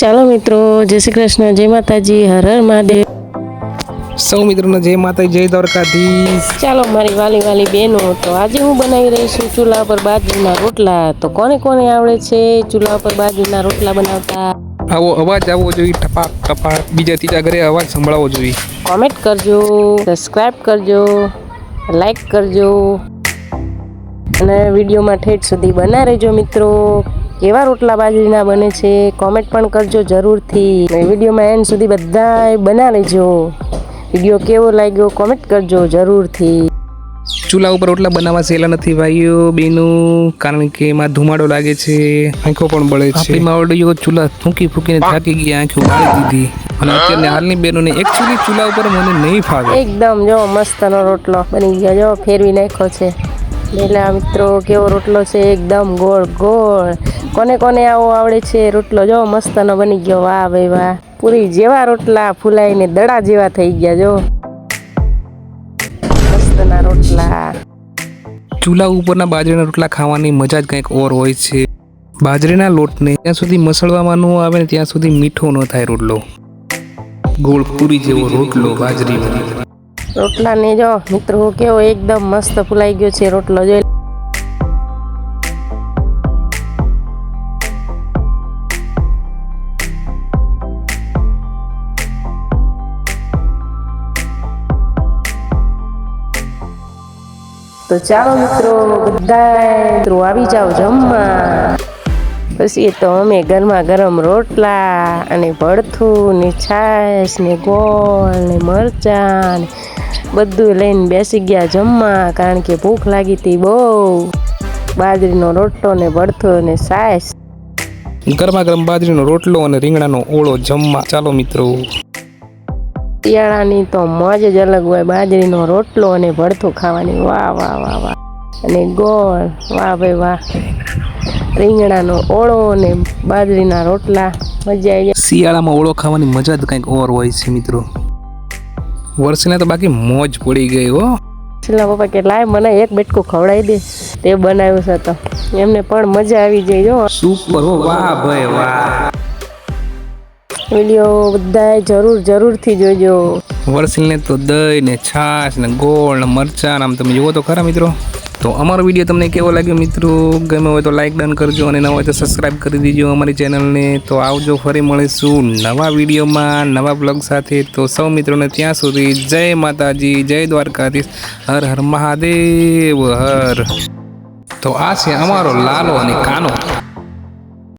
ચાલો મિત્રો જય શ્રી કૃષ્ણ જય માતાજી હર હર મહાદેવ. સૌ મિત્રોને જય માતા જય દ્વારકાધીશ. ચાલો મારી વાલી વાલી બહેનો તો આજે હું બનાવી રહી છું ચૂલા પર બાજરીના રોટલા. તો કોને કોને આવડે છે ચૂલા પર બાજરીના રોટલા બનાવતા? આવો અવાજ આવવો જોઈએ ટપાક ટપાક. બીજા ત્રીજા ઘરે અવાજ સંભળાવવો જોઈએ. કોમેન્ટ કરજો સબસ્ક્રાઇબ કરજો લાઈક કરજો. અને વિડીયોમાં ઠેઠ સુધી બના રહેજો મિત્રો. કેવા રોટલા બાજરીના બને છે? કોમેન્ટ પણ કરજો જરૂરથી. વિડીયોમાં એન્ડ સુધી બધા બના લેજો વીડિયો કેવો લાગ્યો કોમેન્ટ કરજો જરૂરથી. ચૂલા ઉપર રોટલા બનાવવા સહેલા નથી ભાઈઓ બેનું કારણ કે એમાં ધુમાડો લાગે છે. આંખો પણ બળે છે. આપણી માવડીઓ ચૂલા ફૂંકી ફૂંકીને થાકી ગયા આંખો બાળી દીધી. અને અત્યારની હાલની બહેનોને એકચ્યુઅલી ચૂલા ઉપર મને નહીં ફાવે. એકદમ જો મસ્તનો રોટલો બની ગયો જો ફેરવી નાખ્યો છે. પેલા મિત્રો, કેવો રોટલો છે? એકદમ ગોળ ગોળ. કોને કોને આવો આવડે છે? રોટલો જો મસ્તનો બની ગયો. વાહ, ભાઈ, વાહ. પૂરી જેવા રોટલા, ફૂલાઈને દડા જેવા થઈ ગયા, જો. મસ્તના રોટલા. ચૂલા ઉપરના બાજરીના રોટલા ખાવાની મજા જ કંઈક ઓર હોય છે. બાજરીના લોટને ત્યાં સુધી મસળવામાં ન આવે ને ત્યાં સુધી મીઠો ન થાય રોટલો. ગોળ પૂરી જેવો રોટલો બાજરીનો રોટલાને જો, મિત્રો, કેવો એકદમ મસ્ત ફૂલાઈ ગયો છે રોટલો, જોઈ તો ચાલો, મિત્રો બધા મિત્રો, આવી જાઓ જમવા. પછી તો અમે ગરમા ગરમ રોટલા અને ભડથું ને છાશ ને ગોળ ને મરચાં ને બધું લઈને બેસી ગયા જમવા કારણ કે ભૂખ લાગી હતી બહુ. બાજરીનો રોટલો ને ભડથો ને છાશ. ગરમા ગરમ બાજરીનો રોટલો અને રીંગણાનો ઓળો જમવા. ચાલો મિત્રો. શિયાળાની તો મોજ જ અલગ હોય બાજરીનો રોટલો અને ભડથું ખાવાની. વાહ વાહ વાહ વાહ. અને ગોળ. વાહ ભાઈ વાહ. રીંગણાનો ઓળો ને બાજરીના રોટલા મજા આવી જાય. શિયાળામાં ઓળો ખાવાની મજા જ કંઈક ઓર હોય છે મિત્રો. વર્ષને તો બાકી મોજ પડી ગઈ હો. છેલ્લા પપ્પા કે લાય મને એક બેટકું ખવડાવી દે. તે બનાવ્યું છે તો. એમને પણ મજા આવી જાય જો સુપર હો વાહ ભાઈ વાહ. વીડિયો બધાએ જરૂર જરૂરથી જોજો. વર્ષને તો દહીં ને છાશ ને ગોળ ને મરચાં આમ તમે જુઓ તો ખરા મિત્રો. તો અમારો વીડિયો તમને કેવો લાગ્યો મિત્રો? ગમે હોય તો લાઈક ડન કરજો અને ન હોય તો સબસ્ક્રાઈબ કરી દીજો અમારી ચેનલને તો આવજો ફરી મળીશું નવા વિડીયોમાં, નવા બ્લોગ સાથે. તો સૌ મિત્રોને ત્યાં સુધી જય માતાજી, જય દ્વારકાધીશ. હર હર મહાદેવ, હર. તો આ છે અમારો લાલો અને કાનો.